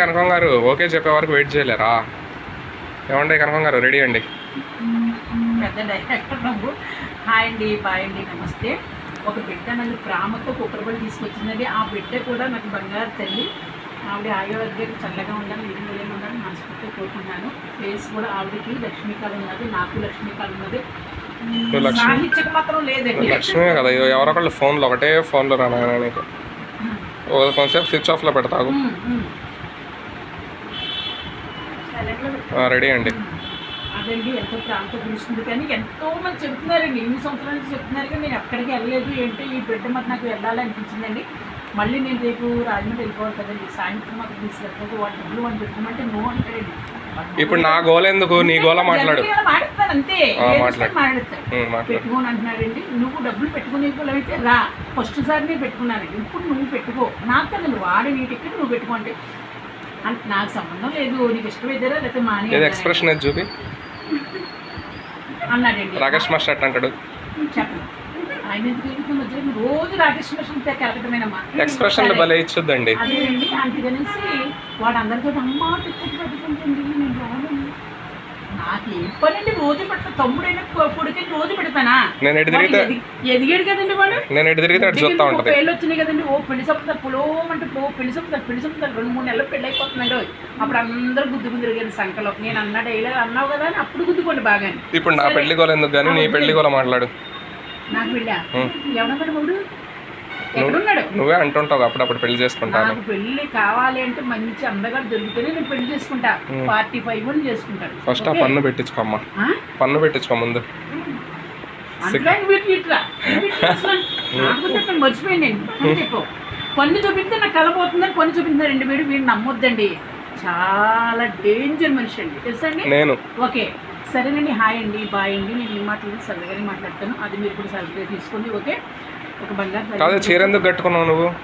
కనకం గారు ఓకే చెప్పే వరకు వెయిట్ చేయలేరా? ఏమండి కనకం గారు రెడీ అండి. పెద్ద డైరెక్టర్ నువ్వు హాయ్ అండి బాయ్ అండి నమస్తే. ఒక బిడ్డ నన్ను ప్రేమతో కుక్కరబడి తీసుకొచ్చిందండి. ఆ బిడ్డ కూడా నాకు బంగారు తల్లి. ఆవిడ ఆయుర్వేదిక చల్లగా ఉండాలి ఇల్లు నిలయంగా ఉండాలి మనస్ఫూర్తిగా కోరుకుంటున్నాను. ఫేస్ కూడా ఆవిడకి లక్ష్మీకాలు ఉన్నది నాకు లక్ష్మీకాలు ఉన్నది. సాహిత్యక మాత్రం లేదండి. లక్ష్మే కదా ఎవరొకళ్ళు ఫోన్లో ఒకటే ఫోన్లో రానా నీకు? కొంచెంసేపు స్విచ్ ఆఫ్లో పెడతాగు రెడీ అండి. అదండి ఎంతో ప్రాంతం పిలుస్తుంది కానీ ఎంతో మంది చెప్తున్నారండి. ఎన్ని సంవత్సరాల నుంచి చెప్తున్నారు కానీ నేను ఎక్కడికి వెళ్ళలేదు. ఏంటి? ఈ బిడ్డ మరి నాకు వెళ్ళాలి అనిపించిందండి మళ్ళీ నేను రేపు రాజమండ్రి వెళ్ళిపోవాలి కదండి. సాయంత్రం మాకు తీసుకెళ్ళకపోతే వాటి డబ్బులు వాళ్ళు పెట్టమంటే నో అంటాడండి. ఇప్పుడు నా గోల ఎందుకు? నీ గోల మాట్లాడు. మాట్లాడతాను అంతే. మాట్లాడతాను. పెట్టుకోని అంటున్నాడండి. నువ్వు డబ్బులు పెట్టుకునే అయితే రా. ఫస్ట్ సారి నేను పెట్టుకున్నాను. ఇప్పుడు నువ్వు పెట్టుకో. నాకు కదా వాడి నీ టికెట్ నువ్వు పెట్టుకో అంటే అంటే నాకు సంబంధం లేదు. నీకు ఇష్టమైతేరా లేకపోతే మాని ఏది ఎక్స్ప్రెషన్ అది చూపి? అన్నాడండి. రాకేష్ మాస్టర్ అంటాడు. చెప్పండి. ఆయన ఎందుకు రోజు రాకేష్ మిషన్ కలకటమేనమ్మా ఎక్స్ప్రెషన్లు భలే ఇచ్చుద్దండి. అదేనండి అందుకనేసి వాడు అందరితో అమ్మ నేను రాను నాకు పని అండి రోజు పెడతా తమ్ముడైనా కొడుకైనా రోజు పెడతానా? నేను ఎటు తిరిగితే ఎదిగి- ఎదిగాడు కదండి వాడు? నేను ఎటు తిరిగితే అటు చూస్తూ ఉంటది. పేర్లు వచ్చినాయి కదండి. ఓ పెళ్ళి సంపుతారు పొలో అంటే పో పెళ్ళి సంపుతారు పెళ్ళి సంపుతారు రెండు మూడు నెలలు పెళ్ళి అయిపోతున్నాడు. అప్పుడు అందరూ గుద్దు గుద్దు సంకలో నేను అన్నా డైలాగ్ అన్నావు కదా అని అప్పుడు గుద్దుకోండి బాగా ఇప్పుడు నా పెళ్ళి గోల ఎందుకు కానీ నీ పెళ్ళి గోల మాట్లాడు. నాకు పెళ్ళా. ఎవడన్నాడు మూడు ఎక్కడున్నాడు? నువ్వే అంటుంటావు అప్పుడప్పుడు పెళ్ళి చేసుకుంటాను. నాకు పెళ్ళి కావాలి అంటే మంచి అందగాడు దొరికితేనే నేను పెళ్ళి చేసుకుంటా. ఫార్టీ ఫైవ్ అని చేసుకుంటాను ఫస్ట్ ఆ? పన్ను పెట్టించుకోమ్మా? పన్ను పెట్టించుకో ముందు. మర్చిపోయింది నేను. పన్ను చూపిస్తే నాకు కలపోతుందని పన్ను చూపించారండి వీడు వీడు నమ్మొద్దండి. చాలా డేంజర్ మనిషి అండి. తెలుసండి నేను. ఓకే. సరేనండి హాయ్ అండి బాయ్ అండి. నేను ఈ మాటలు సరదాగానే మాట్లాడతాను. అది మీరు కూడా సరదాగా తీసుకోండి ఓకే? కాదు చీర ఎందుకు కట్టుకున్నావు నువ్వు?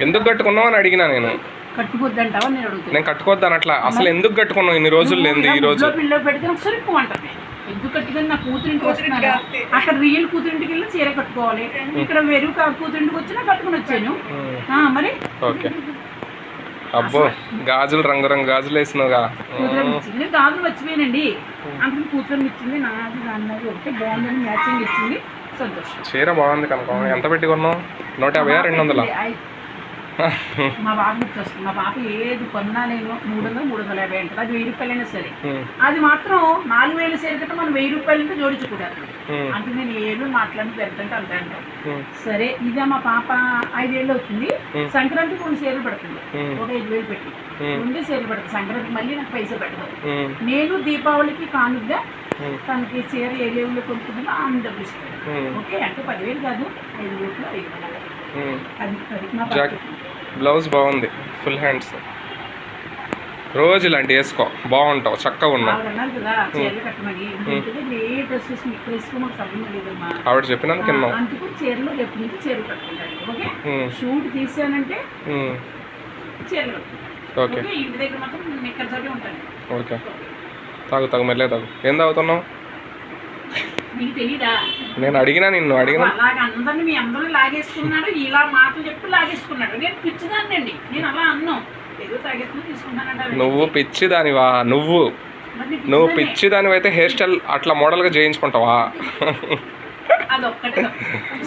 ఎందుకు కట్టుకున్నావు అని అడిగినా నేను. కట్టుకోద్దంటావా నేను అడుగుతాను నేను కట్టుకోవద్దాను అట్లా. అసలు ఎందుకు కట్టుకున్నావు? ఇన్ని రోజులు లేని ఈ రోజు. ఎందుకు కట్టుకొని నా కూతురింటికి వస్తున్నాను? అక్కడ రియల్ కూతురింటికి వెళ్ళి చీర కట్టుకోవాలి. ఇక్కడ వెరుగు కా- కూతురింటికి వచ్చినా కట్టుకొని వచ్చాను. ఆ, మరి? ఓకే. అబ్బో గాజులు రంగు రంగు గాజులు వేసినావుగా. గాజులు వచ్చిపోయానండి అందుకని కూతురు ఇచ్చింది నాది అన్నది ఒకటి బాగుందని మ్యాచింగ్ ఇచ్చింది సంతోషం. చీర బాగుంది కనుక. ఎంత పెట్టి కొన్నావు? నూట యాభై రెండు వందల? మా బాబు గుర్తొస్తుంది. మా పాప ఏది కొన్నా నేను మూడు వందలు మూడు వందల యాభై అంటారు. అది వెయ్యి రూపాయలైనా సరే. అది మాత్రం నాలుగు వేలు సేరికట్ట మనం వెయ్యి రూపాయలతో జోడించుకుంటారు అంటే నేను ఏడు మాట్లాడి పెడతంటే అంతే సరే ఇదే మా పాప ఐదేళ్ళు అవుతుంది. సంక్రాంతికి రెండు చీరలు పెడుతుంది. ఒక ఐదు వేలు పెట్టి. రెండే చీరలు పెడుతుంది. సంక్రాంతికి మళ్ళీ నాకు పైసలు పెట్టదు. నేను దీపావళికి కానుగ్గా తనకి చీర ఏ లెవెల్లో కొనుక్కుంటుందో ఆమె డబ్బులు ఇస్తాను ఓకే అంటే పదివేలు కాదు ఐదు వేలు ఐదు వేలు అది బ్లౌజ్ బాగుంది ఫుల్ హ్యాండ్స్ రోజు ఇలాంటి వేసుకో బాగుంటావు చక్కగా ఉన్నావు. ఆవిడ చెప్పినందుకు ఉమ్, షూట్ తీసానంటే చీరలు ఓకే? ఓకే తాగు తాగు మెల్లే తాగు. ఏం తాగుతున్నావు? నేను అడిగినా నిన్ను అడిగినా? అలాగ అందరిని మీ అందరూ లాగేసుకున్నాడు ఇలా మాటలు చెప్పి లాగేసుకున్నాడు. నేను పిచ్చిదాన్ని అండి. నేను అలా అన్నాం. ఏదో తాగేసుకుని తీసుకున్నానంట నువ్వు పిచ్చి దానివా నువ్వు నువ్వు పిచ్చిదాన్నే. పిచ్చి దానివి అయితే హెయిర్ స్టైల్ అట్లా మోడల్గా చేయించుకుంటావా? అదొక్కటే.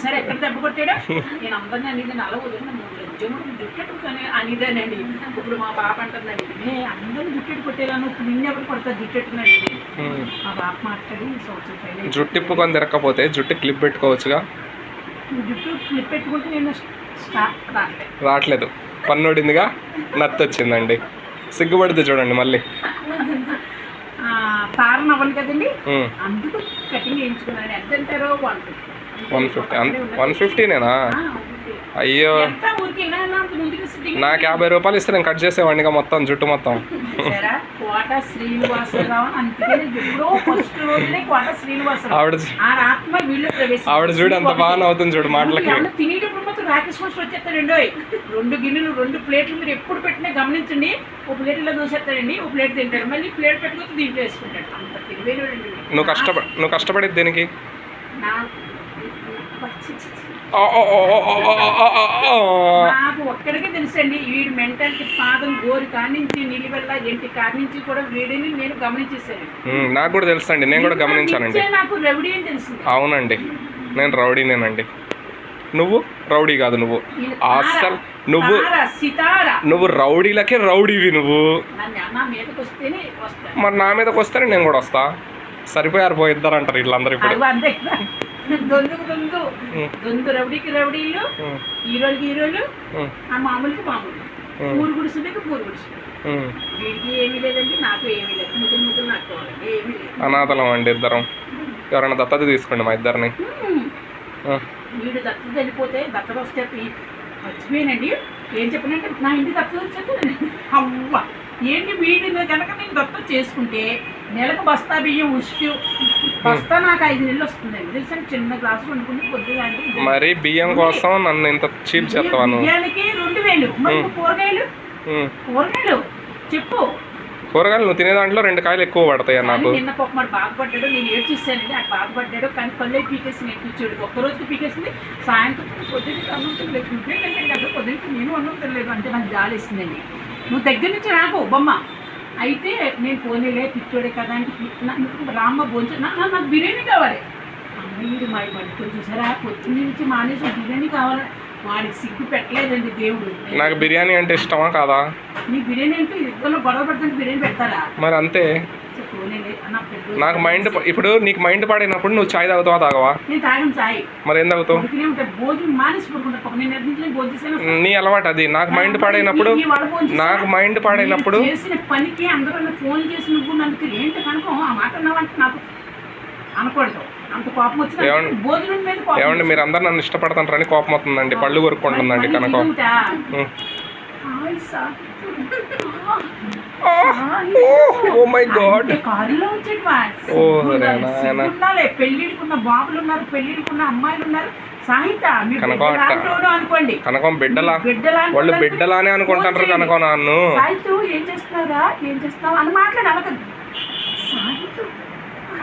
సరే ఎక్కడ దెబ్బ కొట్టాడా? నేను అందరినీ అనేది అలా వదిలిన జముడు జుట్టెట్టుకొని అనేదానండి. ఇప్పుడు మా పాప అంటుందండి నే జుట్టెట్టు కొట్టేదాను ఇప్పుడు కొడతారు జుట్టెట్టునండి మా పాప మాట్లాడి సంవత్సరం పైన జుట్టు తిరగకపోతే జుట్టు క్లిప్ పెట్టుకోవచ్చుగా? జుట్టు క్లిప్ పెట్టుకుంటే నేను రావట్లేదు పన్నుడిందిగా నత్తి వచ్చిందండి సిగ్గుపడితే చూడండి మళ్ళీ. అవ్వాలి కదండి. అందుకు కటింగ్ చేయించుకున్నాను. ఎంత అంటారో one fifty. One fifty. One ఫిఫ్టీనేనా? అయ్యో. నాకు యాభై రూపాయలు ఇస్తే నేను కట్ చేసేవాడినిగా మొత్తం జుట్టు మొత్తం. ఆవిడ. ఆవిడ చూడు అంత బాగా నవ్వుతుంది చూడు మాటలకి. రాకేష్ మాస్టర్ వచ్చేస్తాడండి రెండు గిన్నెలు రెండు ప్లేట్లు మీరు ఎప్పుడు పెట్టినా గమనించండి. ఒక ప్లేట్ ఇలా దోసేస్తాడండి ఒక ప్లేట్ తింటాడు. మళ్ళీ ప్లేట్ పెట్టుకొని దీంట్లో వేసుకుంటాడు. అంత నువ్వు కష్టపడి నువ్వు కష్టపడేది దేనికి? నాకు ఒక్కడికే తెలుసండి వీడి మెంటల్కి పాదం గోరి కానించి నిలివెల్ల ఎంటి కానించి కూడా వీడిని నేను గమనించేసాను నాకు కూడా తెలుసండి నేను కూడా గమనించానండి. నాకు రవిడి అని తెలిసింది అవునండి నేను రౌడీనేనండి. నువ్వు రౌడీ కాదు నువ్వు. తార, నువ్వు నువ్వు రౌడీలకే రౌడీవి నువ్వు. మరి నా మీదకి వస్తేనే నేను కూడా వస్తా. సరిపోయారు పో ఇద్దరు అంటారు వీళ్ళందరూ ఇప్పుడు. దొందుకు దొందు. దొందు రవిడికి రవిడీలు ఉమ్, హీరోలకి హీరోలు ఆ మామూలుకి మామూలు. పూరు గుడిసులకి పూరు గుడిసులు ఉమ్. వీడికి ఏమీ లేదండి నాకు ఏమీ లేదు. ముగ్గురు ముగ్గురు నాకు ఏమీ లేదు. అనాథలం అండి ఇద్దరం. ఎవరైనా దత్తత తీసుకోండి మా ఇద్దరిని. వీడు దత్తత వెళ్ళిపోతే దత్తత వస్తే మర్చిపోయానండి. ఏం చెప్పినంటే నా ఇంటి దత్తత వచ్చేది అవ్వ. ఏంటి వీడిని కనుక నేను దత్తత చేసుకుంటే నెలకు బస్తా బియ్యం ఉష్టి బస్తా నాకు ఐదు నెలలు వస్తుందండి. తెలుసా? చిన్న గ్లాసు వండుకుని పొద్దుగా మరి బియ్యం కోసం నన్ను ఇంత చీప్ చేస్తావా నువ్వు? బియ్యానికి రెండు వేలు. మరి. కూరగాయలు. కూరగాయలు? చెప్పు. కూరగాయలు నువ్వు తినే దాంట్లో రెండు కాయలు ఎక్కువ పడతాయి నాకు? నిన్న ఒక మాట బాధపడ్డాడు నేను ఏడ్చిస్తానండి ఆ బాధపడ్డాడు కానీ కళ్ళే పీకేసి నేర్పించాడు ఒక్కరోజు పీకేసింది. సాయంత్రం పొద్దున్న అన్నం తినలేదు. అక్కడ పొద్దున్నకి నేను అన్నం తినలేదు. అంటే నాకు జాలేసిందండి. నువ్వు దగ్గర నుంచి రాకు బొమ్మ. అయితే నేను పోనీలే పిచ్చోడే కదా అంటే రామ్మ భోజనం నాకు బిర్యానీ కావాలి. అమ్మయ్యుడు మా మడితో చూసారా? పొద్దున్న నుంచి మానేసి బిర్యానీ కావాలి వాడికి సిగ్గు పెట్టలేదండి దేవుడు. నాకు బిర్యానీ అంటే ఇష్టమా కాదా? నీ బిర్యానీ అంటే ఇద్దరు గొడవ పడుతుంటే బిర్యానీ పెడతారా? మరి అంతే. నాకు మైండ్ ఇప్పుడు నీకు మైండ్ పాడినప్పుడు నువ్వు చాయ్ తాగుతావా తాగవా? మరి ఏం తాగుతావు? నీ అలవాటు అది. నాకు మైండ్ పాడైనప్పుడు? నాకు మైండ్ పాడైనప్పుడు ఏమండి? మీరు అందరు నన్ను ఇష్టపడతారని కోపం వస్తుందండి. పళ్ళు కొరుక్కుంటుందండి కనుక. సార్. Oh my god. కారులో వచ్చేటి. పెళ్ళిళ్ళకున్న బాబులు ఉన్నారు పెళ్ళిళ్ళకున్న అమ్మాయిలు ఉన్నారు సాహిత అనుకోండి. కనకం బిడ్డలా? వాళ్ళు. బిడ్డలానే అనుకుంటారు కనకం. నన్ను. ఏం ఏం చేస్తున్నావు? అని మాట్లాడు అనకదు సాహితు.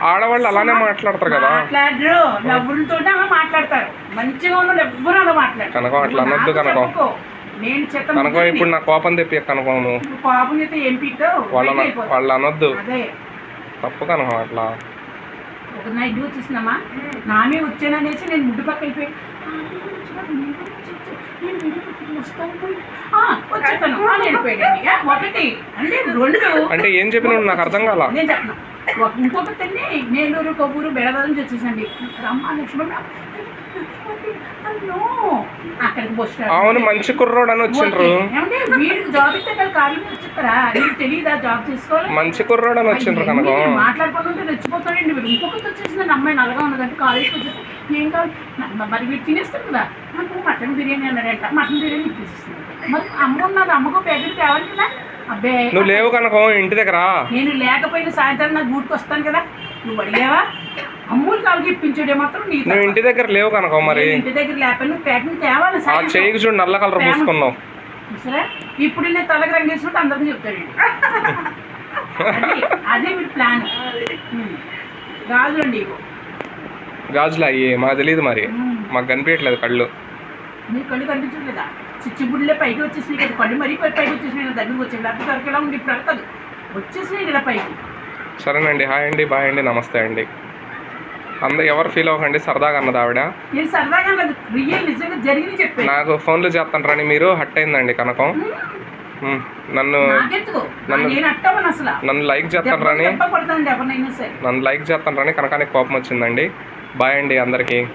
ఆడవాళ్ళు అలానే మాట్లాడతారు కదా? మాట్లాడరు. నవ్వులతో అలా మాట్లాడతారు. మంచిగా ఉన్న ఎవ్వరు అలా మాట్లాడరు. కనకం అట్లా అనొద్దు నాకు కనకం. నేను కనకం. ఇప్పుడు నా కోపం తెప్పి కనకం నువ్వు. నువ్వు పాపం అయితే ఏం పీక్తావు వాళ్ళ. వాళ్ళు అనొద్దు. తప్పు కనకం అట్లా. ఒక నైట్ డ్యూ చూసినామా? నామే వచ్చాననేసి నేను ముడ్డు పక్క వెళ్ళిపోయి "ఆ, నేను వచ్చాను, నేను వచ్చాను, నేను వెళ్ళిపోయి వస్తాను పోయి." "ఆ, వచ్చేస్తాను. అని వెళ్ళిపోయాడండి ఆ, ఒకటి. అంటే రెండు. అంటే ఏం చెప్పినావు? నాకు అర్థం కాల. నేను చెప్పను. ఇంకొకటి నేలూరు కొవ్వూరు బెడదం నుంచి వచ్చేసండి రమ్మ లక్ష్మణ అక్కడికి అవును మంచి కుర్రోడు అని వచ్చిండ్రు. వీడికి జాబ్ ఇస్తే నీకు తెలియదా జాబ్ చేసుకోవాలి? మంచి కుర్రోడు అని వచ్చిండ్రు కనకం. మాట్లాడుకుంటుంటే రెచ్చిపోతాడండి వీడు ఇంకొకటి వచ్చేసిందండి అమ్మాయి నల్లగా ఉన్నదంటే కాలేజ్కి వచ్చేసి ఏం కావాలి? నా- మరి వీడు తినేస్తారు కదా? నాకు మటన్ బిర్యానీ అన్నాడంట. మటన్ బిర్యానీ మరి అమ్మ ఉన్నది అమ్మకు ప్యాకెట్ తేవాలి కదా? అబ్బే. నువ్వు లేవు కనకం ఇంటి దగ్గర. నేను లేకపోయిన సాయంత్రం నాకు గూటికి వస్తాను కదా. నువ్వు అడిగావా? అమ్ములు కాళ్ళకి ఇప్పించాడే మాత్రం నీ నువ్వు ఇంటి దగ్గర లేవు కనకం మరి. ఇంటి దగ్గర లేకపోయినా ప్యాకింగ్ తేవాలి ఆ. చేయికి చూడు నల్ల కలర్ పూసుకున్నావు. చూసారా? ఇప్పుడు నేను తలకి రంగేసినట్టు అందరికీ చెప్తాడు అది అదే మీ ప్లాన్ గాజులండి గాజులు అయ్యి మాకు తెలియదు మరి. మాకు కనిపించట్లేదు కళ్ళు. నీ కళ్ళు కనిపించట్లేదా? చిచ్చుబుడిలే పైకి వచ్చేసినాయి కదా కళ్ళు మరీ పైకి వచ్చేసినాయి దగ్గరికి వచ్చాయి లేకపోతే వరకు ఎలా ఉంది ఇప్పుడు అడగదు. వచ్చేసినాయి కదా పైకి. సరేనండి హాయ్ అండి బాయ్ అండి నమస్తే అండి. అందరు ఎవరు ఫీల్ అవ్వకండి సరదాగా అన్నది ఆవిడ. నాకు ఫోన్లు చేస్తాను మీరు హట్ అయిందండి కనకం. నన్ను నన్ను- నన్ను లైక్ చేస్తాను రాని నన్ను లైక్ చేస్తాను రాని కనకానికి కోపం వచ్చిందండి. బాయ్ అండి అందరికీ.